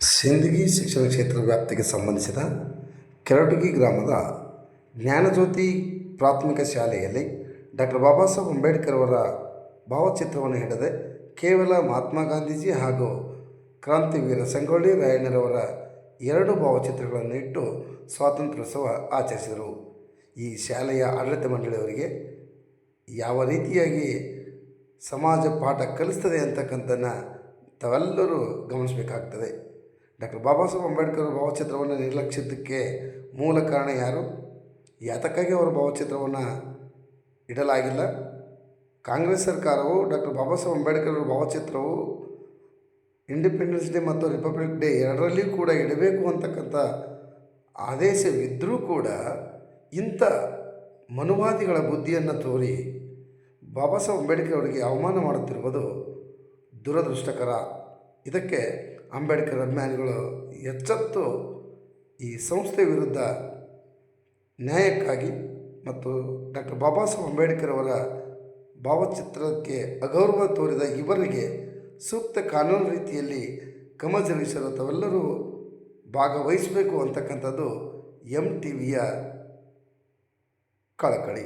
ಸಿಂದಗಿ ಶಿಕ್ಷಣ ಕ್ಷೇತ್ರ ವ್ಯಾಪ್ತಿಗೆ ಸಂಬಂಧಿಸಿದ ಕೆರಟಗಿ ಗ್ರಾಮದ ಜ್ಞಾನಜ್ಯೋತಿ ಪ್ರಾಥಮಿಕ ಶಾಲೆಯಲ್ಲಿ ಡಾಕ್ಟರ್ ಬಾಬಾ ಸಾಹೇಬ್ ಅಂಬೇಡ್ಕರ್ ಅವರ ಭಾವಚಿತ್ರವನ್ನು ಹಿಡದೆ ಕೇವಲ ಮಹಾತ್ಮ ಗಾಂಧೀಜಿ ಹಾಗೂ ಕ್ರಾಂತಿವೀರ ಸಂಗೊಳ್ಳಿ ರಾಯಣ್ಣರವರ ಎರಡು ಭಾವಚಿತ್ರಗಳನ್ನು ಇಟ್ಟು ಸ್ವಾತಂತ್ರ್ಯೋತ್ಸವ ಆಚರಿಸಿದರು. ಈ ಶಾಲೆಯ ಆಡಳಿತ ಮಂಡಳಿಯವರಿಗೆ ಯಾವ ರೀತಿಯಾಗಿ ಸಮಾಜ ಪಾಠ ಕಲಿಸ್ತದೆ ಅಂತಕ್ಕಂಥನ್ನ ತಾವೆಲ್ಲರೂ ಗಮನಿಸಬೇಕಾಗ್ತದೆ. ಡಾಕ್ಟರ್ ಬಾಬಾ ಸಾಹೇಬ್ ಅಂಬೇಡ್ಕರ್ ಭಾವಚಿತ್ರವನ್ನು ನಿರ್ಲಕ್ಷಿಸಿದ್ದಕ್ಕೆ ಮೂಲ ಕಾರಣ ಯಾರು? ಯಾತಕ್ಕಾಗಿ ಅವರ ಭಾವಚಿತ್ರವನ್ನು ಇಡಲಾಗಿಲ್ಲ? ಕಾಂಗ್ರೆಸ್ ಸರ್ಕಾರವು ಡಾಕ್ಟರ್ ಬಾಬಾ ಸಾಹೇಬ್ ಅಂಬೇಡ್ಕರ್ ಅವರ ಭಾವಚಿತ್ರವು ಇಂಡಿಪೆಂಡೆನ್ಸ್ ಡೇ ಮತ್ತು ರಿಪಬ್ಲಿಕ್ ಡೇ ಎರಡರಲ್ಲಿಯೂ ಕೂಡ ಇಡಬೇಕು ಅಂತಕ್ಕಂಥ ಆದೇಶವಿದ್ದರೂ ಕೂಡ ಇಂಥ ಮನುವಾದಿಗಳ ಬುದ್ಧಿಯನ್ನು ತೋರಿ ಬಾಬಾ ಸಾಹೇಬ್ ಅಂಬೇಡ್ಕರ್ ಅವರಿಗೆ ಅವಮಾನ ಮಾಡುತ್ತಿರುವುದು ದುರದೃಷ್ಟಕರ. ಇದಕ್ಕೆ ಅಂಬೇಡ್ಕರ್ ಅಭಿಮಾನಿಗಳು ಎಚ್ಚೆತ್ತು ಈ ಸಂಸ್ಥೆ ವಿರುದ್ಧ ನ್ಯಾಯಕ್ಕಾಗಿ ಮತ್ತು ಡಾಕ್ಟರ್ ಬಾಬಾ ಸಾಹೇಬ್ ಅಂಬೇಡ್ಕರ್ ಅವರ ಭಾವಚಿತ್ರಕ್ಕೆ ಅಗೌರವ ತೋರಿದ ಇವರಿಗೆ ಸೂಕ್ತ ಕಾನೂನು ರೀತಿಯಲ್ಲಿ ಕ್ರಮ ಜರುಗಿಸಲು ತಾವೆಲ್ಲರೂ ಭಾಗವಹಿಸಬೇಕು ಅಂತಕ್ಕಂಥದ್ದು ಎಂ ಟಿ ವಿಯ ಕಳಕಳಿ.